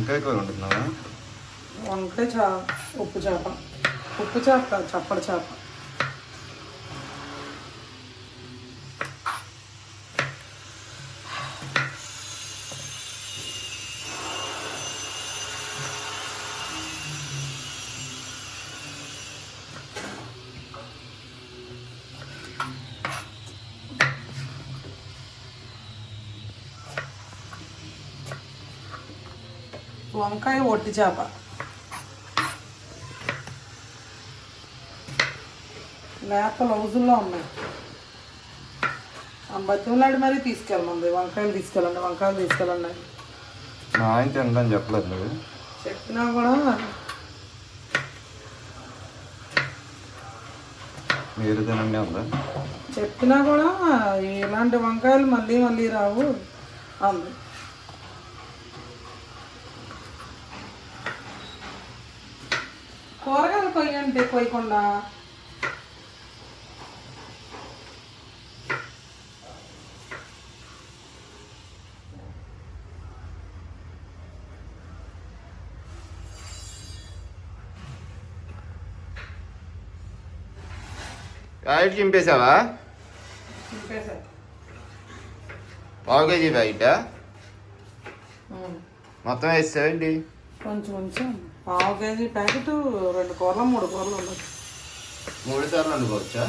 వంకాయ కూర వండుతున్నావా? వంకాయ చా ఉప్పు చేప. ఉప్పు చేప చప్పడి చేప. వంకాయ ఒట్టి చేప. లేత లౌజుల్లో ఉన్నాయి. బతిమలాడి మరీ తీసుకెళ్ళమంది. వంకాయలు తీసుకెళ్ళండి వంకాయలు తీసుకెళ్ళండి. ఆయన తినదని చెప్పలేదు చెప్పినా కూడా మీరు తినండి ఉందా చెప్పినా కూడా ఇలాంటి వంకాయలు మళ్ళీ మళ్ళీ రావు అంది. కూరగాయలు కొయ్యండి కొయ్యకుండా ప్యాకెట్ చింపేశావా చింపేశారు పావు కేజీ ప్యాకెట్? ఉమ్. మొత్తం వేసావండి కొంచెం కొంచెం. పావు కేజీ ప్యాకెట్ రెండు కూరలు మూడు కూరలు ఉండదు మూడు సార్లు అనుకోవచ్చా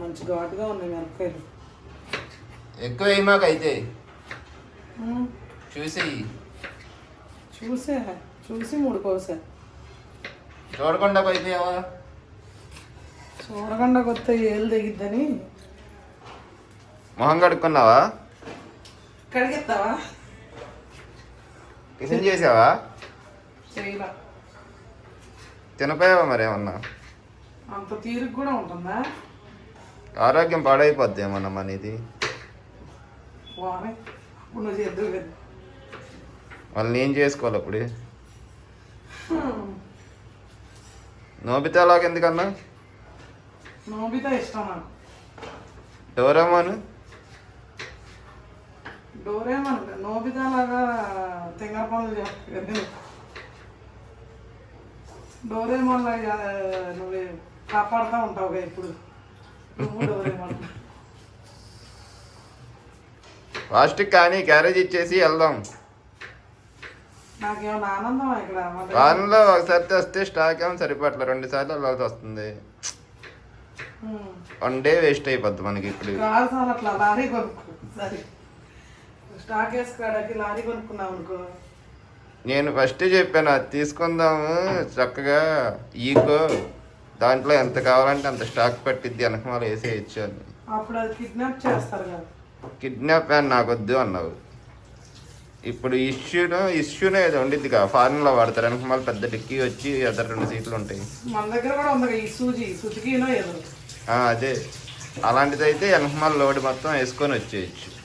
మంచి ఘాటుగా ఉన్నాయి మిరపకాయలు. ఎక్కువ వేయమాక అయితే. చూసి. చూసే చూసి మూడు కోసా. చూడకుండా పోయిపోయావా? చూడకుండా కొత్త ఏళ్ళు తెగిద్దని మొహం కడుక్కున్నావా? కడిగెత్తావా? టిఫిన్ చేసావా? తినపోయావా మరి ఏమన్నా? అంత తీరుకు కూడా ఉంటుందా? ఆరోగ్యం పాడైపోద్ది ఏమన్నా చేద్దువు కదా. వాళ్ళని ఏం చేసుకోవాలి అప్పుడు నోబితాలాగా ఎందుకన్నా? నోబితా ఇష్టం నాకు. డోరామాను డోరేమన్ నోబితా లాగా తింగర పనులు చేస్తాను డోరేమన్ లాగా నువ్వు కాపాడుతూ ఉంటావుగా ఇప్పుడు. నువ్వు డోరేమన్. ప్లాస్టిక్ కానీ క్యారేజ్ ఇచ్చేసి వెళ్దాం. నాకేమైనా ఆనందం ఇక్కడ. వారంలో ఒకసారి తెస్తే స్టాక్ ఏమో సరిపట్ల రెండు సార్లు వెళ్ళాల్సి వస్తుంది. వన్ డే వేస్ట్ అయిపోద్ది మనకి ఇప్పుడు. అట్లా లారీ కొనుక్కో సరే. స్టాక్ వేసుకోవడానికి లారీ కొనుక్కున్నాం అనుకో. నేను ఫస్ట్ చెప్పాను అది తీసుకుందాము చక్కగా ఈకో దాంట్లో ఎంత కావాలంటే అంత స్టాక్ పట్టిద్ది వెనకమాల వేసేయచ్చు అని. అప్పుడు అది కిడ్నాప్ చేస్తారు కదా. కిడ్నాప్ అని నాకు వద్దు అన్నావు. ఇప్పుడు ఇష్యూను ఇష్యూనే ఏదో ఉండిద్ది కదా ఫారెన్లో వాడతారు వెనకమాల పెద్ద డిక్కీ వచ్చి అదర్ రెండు సీట్లు ఉంటాయి. మన దగ్గర కూడా ఉంది ఈ సూజీ ఏదో. ఆ, అదే. అలాంటిది అయితే వెనకమాల లోడ్ మొత్తం వేసుకొని వచ్చేయచ్చు.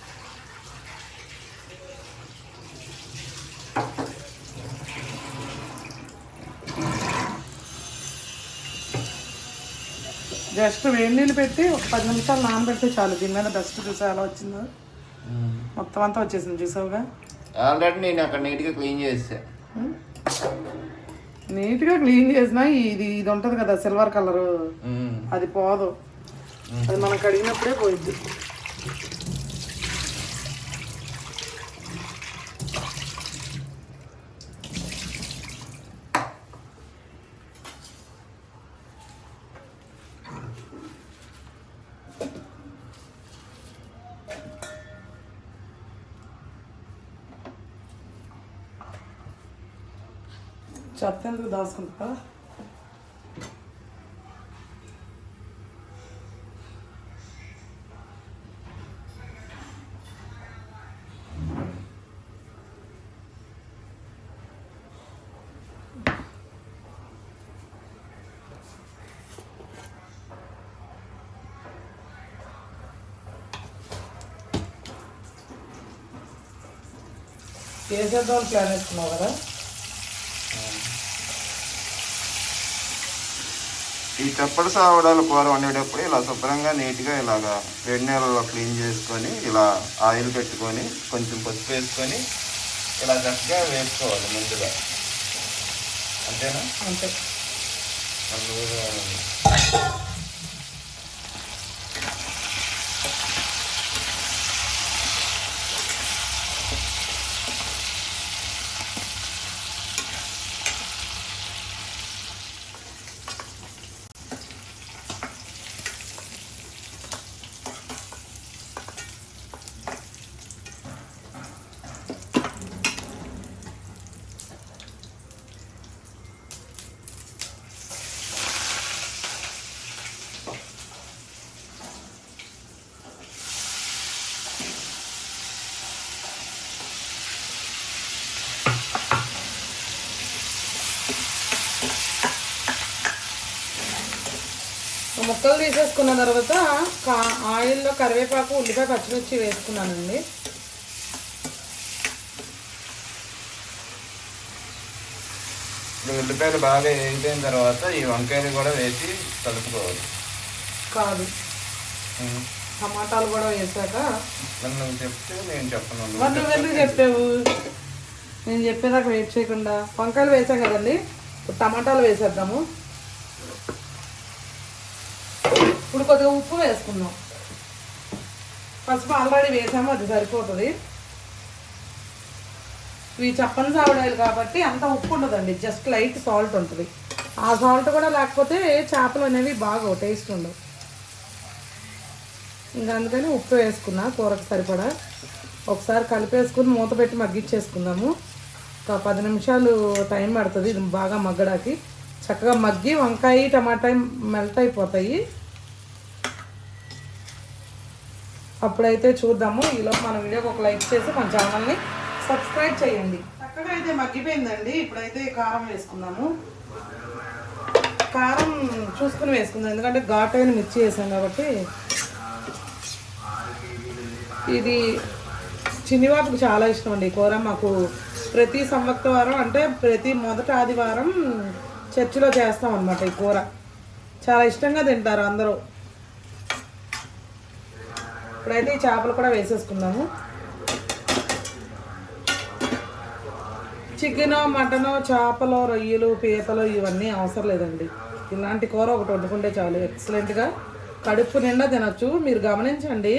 జస్ట్ వేడి నీళ్ళు పెట్టి ఒక పది నిమిషాలు నానబెడితే చాలు. దీని మీద డస్ట్ చూసా ఎలా వచ్చిందో? మొత్తం అంతా వచ్చేసింది. చూసావుగా? ఆల్రెడీ నేను అక్కడ నీట్గా క్లీన్ చేసా. నీట్గా క్లీన్ చేసినా ఇది ఇది ఉంటుంది కదా సిల్వర్ కలరు. అది పోదు. అది మనం కడిగినప్పుడే పోయిద్ది. చెత్త ఎందుకు దాచుకుంటా చేసేద్దాం ప్లాన్ వేసుకున్నావు కదా చప్పటి సావడాల కూర వండేటప్పుడు ఇలా శుభ్రంగా నీట్గా ఇలాగా వేడి నీళ్ళలో క్లీన్ చేసుకొని ఇలా ఆయిల్ పెట్టుకొని కొంచెం పసుపు వేసుకొని ఇలా చక్కగా వేసుకోవాలి ముందుగా. అంతేనా? అంతే. ముక్కలు తీసేసుకున్న తర్వాత కా ఆయిల్లో కరివేపాకు ఉల్లిపాయ పచ్చిమిర్చి వేసుకున్నానండి. ఇప్పుడు ఉల్లిపాయలు బాగా వేగిపోయిన తర్వాత ఈ వంకాయలు కూడా వేసి కలుపుకోవాలి. కాదు. టమాటాలు కూడా వేసాక. నువ్వు చెప్తే నేను చెప్పను. నువ్వు ఎందుకు చెప్పావు? నేను చెప్పేదాకా వెయిట్ చేయకుండా. వంకాయలు వేసాం కదండి. టమాటాలు వేసేద్దాము. ఇప్పుడు కొద్దిగా ఉప్పు వేసుకుందాం. పసుపు ఆల్రెడీ వేసాము అది సరిపోతుంది. ఇవి చప్పని సావడాలు కాబట్టి అంత ఉప్పు ఉండదండి జస్ట్ లైట్ సాల్ట్ ఉంటుంది. ఆ సాల్ట్ కూడా లేకపోతే చేపలు అనేవి బాగా టేస్ట్ ఉండవు. ఇంకా అందుకని ఉప్పు వేసుకున్నా కూరకు సరిపడా. ఒకసారి కలిపేసుకుని మూత పెట్టి మగ్గిచ్చేసుకుందాము ఒక పది నిమిషాలు టైం పడుతుంది ఇది బాగా మగ్గడానికి. చక్కగా మగ్గి వంకాయ టమాటా మెల్ట్ అయిపోతాయి. అప్పుడైతే చూద్దాము. ఈలో మన వీడియోకి ఒక లైక్ చేసి మన ఛానల్ని సబ్స్క్రైబ్ చేయండి. చక్కగా అయితే మగ్గిపోయిందండి. ఇప్పుడైతే కారం వేసుకుందాము. కారం చూసుకుని వేసుకుందాం. ఎందుకంటే ఘాటైన మిర్చి వేసాం కాబట్టి. ఇది చిన్నివాపుకు చాలా ఇష్టం అండి ఈ కూర. మాకు ప్రతి సంవత్సరం అంటే ప్రతి మొదటి ఆదివారం చర్చిలో చేస్తాం అనమాట ఈ కూర. చాలా ఇష్టంగా తింటారు అందరూ. ఇప్పుడైతే ఈ చేపలు కూడా వేసేసుకుందాము. చికెన్ మటన్ చేపలు రొయ్యలు పీతలు ఇవన్నీ అవసరం లేదండి. ఇలాంటి కూర ఒకటి వండుకుంటే చాలు. ఎక్సలెంట్గా కడుపు నిండా తినచ్చు. మీరు గమనించండి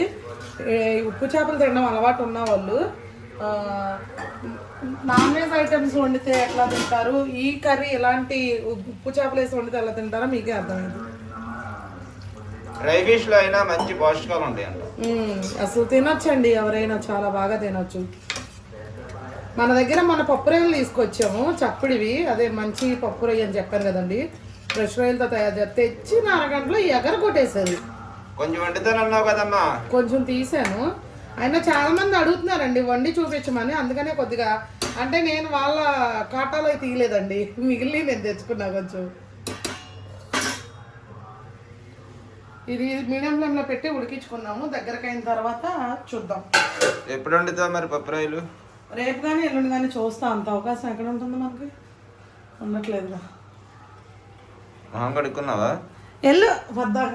ఉప్పు చేపలు తినడం అలవాటు ఉన్న వాళ్ళు నాన్ వెజ్ ఐటమ్స్ వండితే ఎట్లా తింటారు? ఈ కర్రీ ఇలాంటి ఉప్పు చేపలు వేసి వండితే ఎలా తింటారో మీకే అర్థమైంది. డ్రై ఫిష్లో అయినా మంచి పోషకాలు ఉంటాయి. అసలు తినొచ్చండి ఎవరైనా చాలా బాగా తినొచ్చు. మన దగ్గర మన పప్పు రొయ్యలు తీసుకొచ్చాము చప్పుడివి. అదే మంచి పప్పు రొయ్య అని చెప్పాను కదండి. ఫ్రెష్ రొయ్యలతో తయారు చేస్తే తెచ్చి అరగంటలో ఎగర కొట్టేసేది. కొంచెం వండుతానన్నావు కదమ్మా. కొంచెం తీసాను. అయినా చాలా మంది అడుగుతున్నారండి వండి చూపించమని. అందుకనే కొద్దిగా అంటే నేను వాళ్ళ కాటాలో తీయలేదండి. మిగిలిన నేను తెచ్చుకున్నా కొంచెం. ఇది మీడియం ఫ్లేమ్లో పెట్టి ఉడికించుకున్నాము. దగ్గరకు అయిన తర్వాత చూద్దాం. ఎప్పుడు వండుతావు మరి పప్పురాయలు? రేపు కానీ ఎల్లుండి కానీ చూస్తా అంత అవకాశం ఎక్కడ ఉంటుంది మనకి? ఉండట్లేదుగా. మొహం కడుక్కున్నావా? ఎల్లు వద్దాక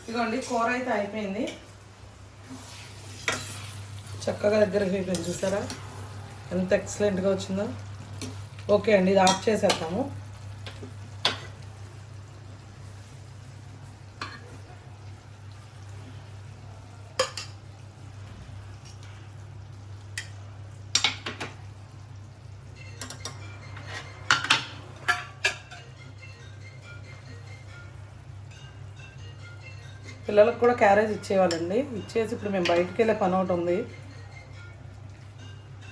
ఇదిగోండి కూర అయితే అయిపోయింది. చక్కగా దగ్గరికి అయిపోయింది చూసారా? ఎంత ఎక్సలెంట్గా వచ్చిందో. ఓకే అండి ఇది ఆఫ్ చేసేద్దాము. పిల్లలకు కూడా క్యారేజ్ ఇచ్చేవాళ్ళండి. ఇచ్చేసి ఇప్పుడు మేము బయటికి వెళ్ళే పని ఒకటి ఉంది.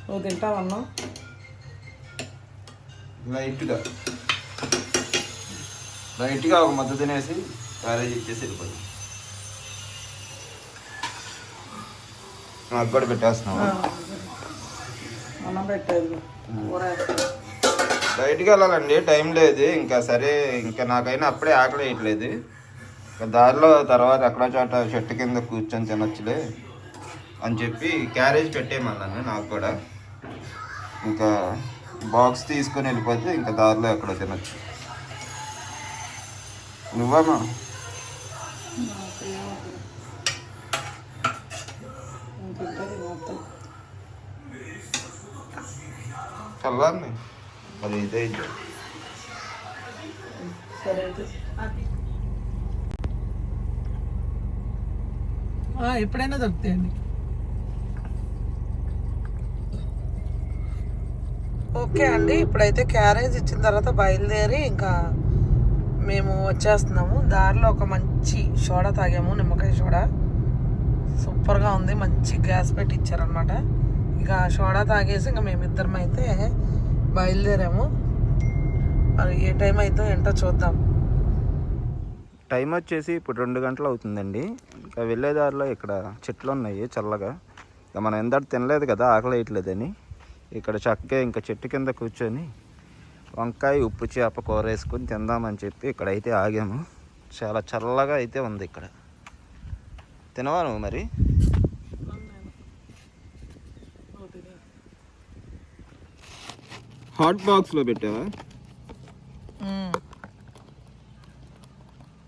నువ్వు తింటావన్నా లైట్గా. లైట్గా ఒక మద్దతు తినేసి క్యారేజ్ ఇచ్చేసి వెళ్ళిపోయి. నాకు కూడా పెట్టేస్తున్నావు? అన్నం పెట్టేది కూర వెళ్ళాలండి. టైం లేదు. ఇంకా సరే ఇంకా నాకైనా అప్పుడే ఆకలి వేయట్లేదు. దారిలో తర్వాత ఎక్కడో చోట చెట్టు కింద కూర్చొని తినొచ్చులే అని చెప్పి క్యారేజ్ పెట్టేయమన్నాను నాకు కూడా. ఇంకా బాక్స్ తీసుకొని వెళ్ళిపోతే ఇంకా దారిలో ఎక్కడో తినొచ్చు. నువ్వమ్మా చల్లండి అది ఇదే సరే అయితే ఆ, ఎప్పుడైనా దొరుకుతాయండి ఓకే అండి ఇప్పుడైతే క్యారేజ్ ఇచ్చిన తర్వాత బయలుదేరి ఇంకా మేము వచ్చేస్తున్నాము. దారిలో ఒక మంచి సోడా తాగాము నిమ్మకాయ సోడా. సూపర్గా ఉంది మంచి గ్యాస్ పెట్టి ఇచ్చారనమాట ఇక సోడా తాగేసి ఇంకా మేమిద్దరం అయితే బయలుదేరాము. మరి ఏ టైం అయితే ఏంటో చూద్దాం. టైం వచ్చేసి ఇప్పుడు రెండు గంటలు అవుతుందండి. ఇంకా వెళ్ళే దారిలో ఇక్కడ చెట్లు ఉన్నాయి చల్లగా. ఇంకా మనం ఎందట తినలేదు కదా ఆకలి వేయట్లేదని ఇక్కడ చక్కగా ఇంకా చెట్టు కింద కూర్చొని వంకాయ ఉప్పు చేప కూర వేసుకొని తిందామని చెప్పి ఇక్కడైతే ఆగాము. చాలా చల్లగా అయితే ఉంది ఇక్కడ. తినవా నువ్వు మరి? హాట్ బాక్స్లో పెట్టావా.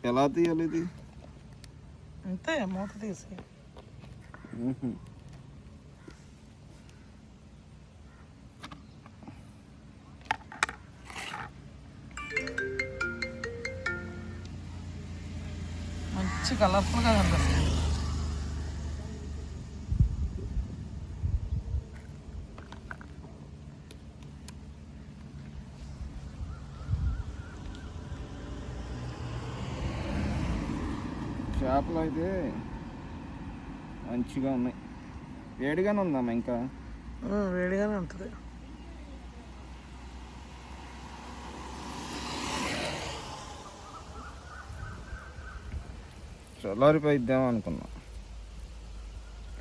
ఎలా తీయాలి ఇది? అంతే మూత తీసి. మంచి కలర్ఫుల్గా కనిపిస్తుంది చేపలు అయితే మంచిగా ఉన్నాయి. వేడిగానే ఉందమ్మా ఇంకా? వేడిగానే ఉంటుంది. చల్లారిపోయిద్దాం అనుకున్నాం.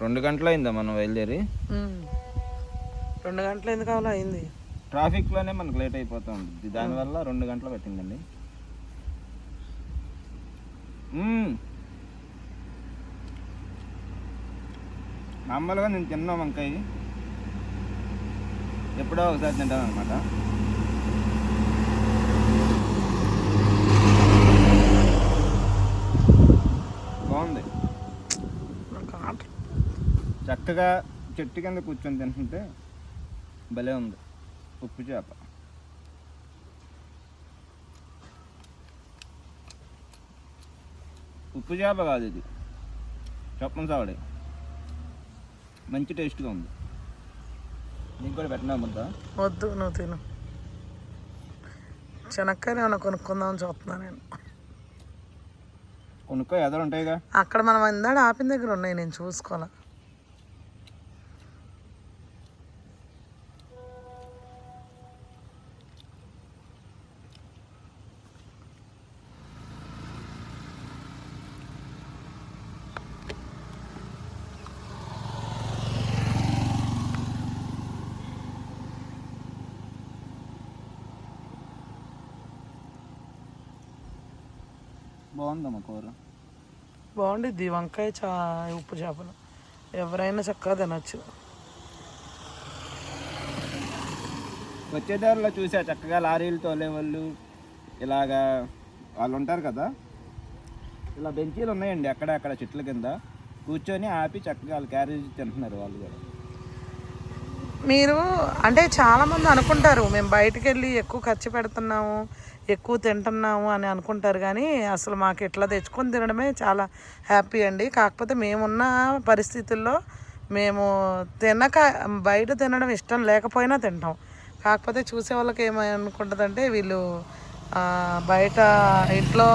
రెండు గంటలు అయిందా మనం బయలుదేరి. రెండు గంటలు ఎందుకు కావాలో అయింది. ట్రాఫిక్లోనే మనకు లేట్ అయిపోతూ ఉంటుంది దానివల్ల రెండు గంటలు పట్టిందండి. మామూలుగా నేను తిన్నాం వంకాయ ఎప్పుడో ఒకసారి తింటాను అనమాట బాగుంది. చక్కగా చెట్టు కింద కూర్చొని తింటుంటే భలే ఉంది. ఉప్పు చేప. ఉప్పు చేప కాదు ఇది. చెప్పండి సావడే. మంచి టేస్ట్గా ఉంది. నీకు కూడా పెట్టినా ముద్ద? వద్దు నువ్వు తిను. శనక్కాయలు ఏమైనా కొనుక్కుందామని చూస్తున్నా నేను. కొనుక్కో ఎదరు ఉంటాయిగా. అక్కడ మనం ఇందాడ ఆపిన దగ్గర ఉన్నాయి నేను చూసుకోవాలా? బాగుందమ్మా కూర? బాగుండిద్ది. వంకాయ చా ఉప్పు చేపలు. ఎవరైనా చక్కగా తినచ్చు. వచ్చే దారిలో చూసా చక్కగా లారీలు తోలే వాళ్ళు. ఇలాగా వాళ్ళు ఉంటారు కదా? ఇలా బెంచీలు ఉన్నాయండి అక్కడ అక్కడ చెట్ల కింద. కూర్చొని ఆపి చక్కగా వాళ్ళు క్యారేజ్ తింటున్నారు వాళ్ళు కూడా. మీరు అంటే చాలామంది అనుకుంటారు మేము బయటకు వెళ్ళి ఎక్కువ ఖర్చు పెడుతున్నాము ఎక్కువ తింటున్నాము అని అనుకుంటారు. కానీ అసలు మాకు ఇట్లా తెచ్చుకొని తినడమే చాలా హ్యాపీ అండి. కాకపోతే మేమున్న పరిస్థితుల్లో మేము తినక బయట తినడం ఇష్టం లేకపోయినా తింటాం. కాకపోతే చూసే వాళ్ళకి ఏమనుకుంటుందంటే వీళ్ళు బయట ఇంట్లో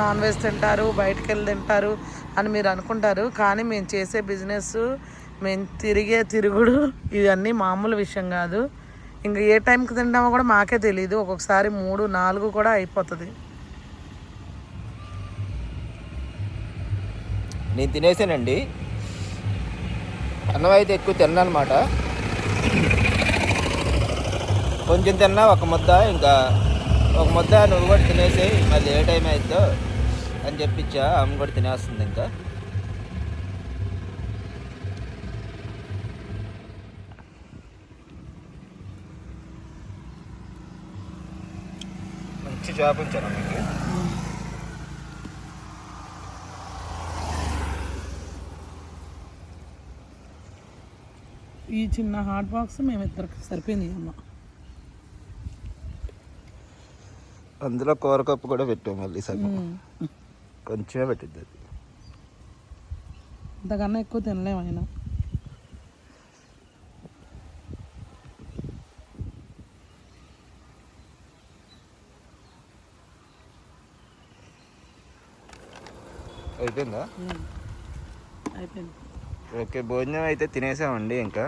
నాన్ వెజ్ తింటారు బయటకు వెళ్ళి తింటారు అని మీరు అనుకుంటారు. కానీ మేము చేసే బిజినెస్ మేము తిరిగే తిరుగుడు ఇవన్నీ మామూలు విషయం కాదు. ఇంకా ఏ టైంకి తింటామో కూడా మాకే తెలియదు ఒక్కొక్కసారి మూడు నాలుగు కూడా అయిపోతుంది. నేను తినేసానండి. అన్నం అయితే ఎక్కువ తిన్నానమాట కొంచెం తిన్నా ఒక ముద్ద ఇంకా ఒక ముద్ద నువ్వు కూడా తినేసి మళ్ళీ ఏ టైం అవుతుందో అని చెప్పించా ఆమె కూడా తినేస్తుంది ఇంకా. తెచ్చి చేపించాను మీకు? ఈ చిన్న హాట్ బాక్స్ మేము ఇద్దరికి సరిపోయింది అమ్మ. అందులో కూర కప్పు కూడా పెట్టాం మళ్ళీ సగం. కొంచెమే పెట్టిద్ది అది. అంతకన్నా ఎక్కువ తినలేము అయినా అయిపోయిందా. అయిపోయింది. ఓకే భోజనం అయితే తినేసామండి ఇంకా.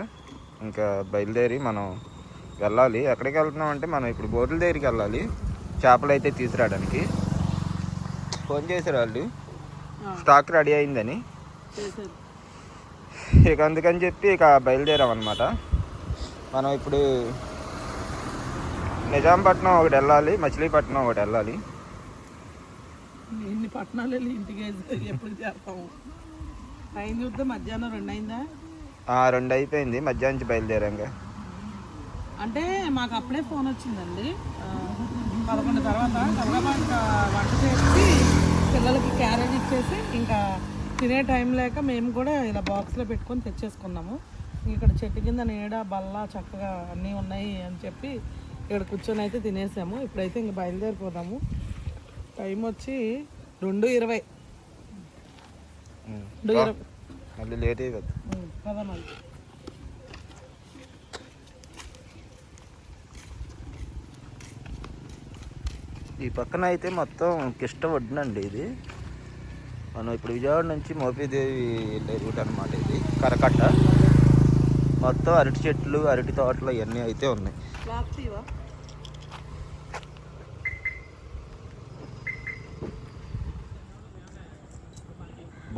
ఇంకా బయలుదేరి మనం వెళ్ళాలి. ఎక్కడికి వెళ్తున్నాం అంటే మనం ఇప్పుడు బోట్ల దగ్గరికి వెళ్ళాలి. చేపలు అయితే తీసుకురావడానికి. ఫోన్ చేశారు వాళ్ళు? స్టాక్ రెడీ అయిందని. ఇక అందుకని చెప్పి ఇక బయలుదేరాం అనమాట మనం ఇప్పుడు నిజాంపట్నం ఒకటి వెళ్ళాలి మచిలీపట్నం ఒకటి వెళ్ళాలి. ఇన్ని పట్టణాలు వెళ్ళి ఇంటికి ఎప్పుడు చేస్తాము టైం చూస్తే మధ్యాహ్నం రెండు అయిందా ఆ, రెండు అయిపోయింది మధ్యాహ్నం నుంచి బయలుదేరాంగా అంటే మాకు అప్పుడే ఫోన్ వచ్చిందండి. పదకొండు తర్వాత ఇంకా వంట చేసి పిల్లలకి క్యారేజ్ ఇచ్చేసి ఇంకా తినే టైం లేక మేము కూడా ఇలా బాక్స్లో పెట్టుకొని తెచ్చేసుకున్నాము. ఇక్కడ చెట్టు కింద నీడ బల్ల చక్కగా అన్నీ ఉన్నాయి అని చెప్పి ఇక్కడ కూర్చొని అయితే తినేసాము. ఇప్పుడైతే ఇంక బయలుదేరిపోదాము. టైం వచ్చి రెండు ఇరవై. రెండు ఇరవై. మళ్ళీ లేట్ అయిపోద్ది పద మరి. ఈ పక్కన అయితే మొత్తం కిష్ట ఒడ్డునండి ఇది. మనం ఇప్పుడు విజయవాడ నుంచి మోపీదేవి వెళ్ళే రూట్ అనమాట ఇది కరకట్ట. మొత్తం అరటి చెట్లు అరటి తోటలు ఇవన్నీ అయితే ఉన్నాయి.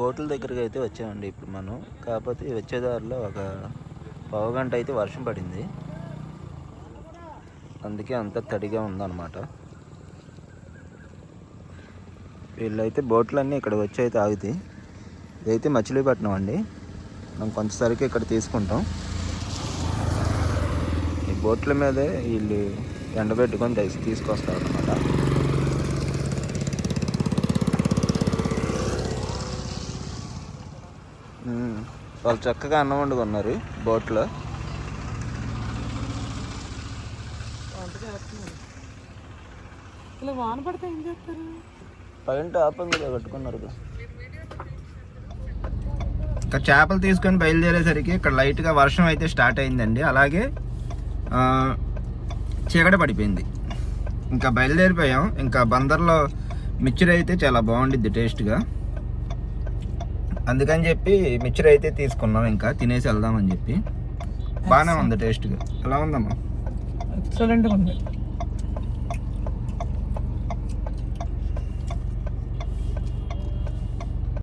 బోట్ల దగ్గరికి అయితే వచ్చామండి ఇప్పుడు మనం. కాకపోతే వచ్చేదారిలో ఒక పావు గంట అయితే వర్షం పడింది. అందుకే అంత తడిగా ఉందన్నమాట. వీళ్ళైతే బోట్లన్నీ ఇక్కడ వచ్చి అయితే ఆగుతాయి ఇదైతే మచిలీపట్నం అండి. మనం కొంతసరికి ఇక్కడ తీసుకుంటాం. ఈ బోట్ల మీదే వీళ్ళు ఎండబెట్టుకొని తీసుకొస్తారు అనమాట వాళ్ళు చక్కగా అన్నం వండుకున్నారు బోట్లో. ఇలా వాన పడితే ఏం చేస్తారు? పైన టాప్ మీద కట్టుకున్నారు ఇక్కడ చేపలు తీసుకొని బయలుదేరేసరికి ఇక్కడ లైట్గా వర్షం అయితే స్టార్ట్ అయిందండి. అలాగే ఆ, చీకటి పడిపోయింది. ఇంకా బయలుదేరిపోయాం. ఇంకా బందర్లో మిక్చర్ అయితే చాలా బాగుండిద్ది టేస్ట్గా. అందుకని చెప్పి మిక్చర్ అయితే తీసుకున్నాం ఇంకా. తినేసి వెళ్దామని చెప్పి. బాగానే ఉంది టేస్ట్గా. ఎలా ఉందమ్మా? ఎక్సలెంట్గా ఉంది.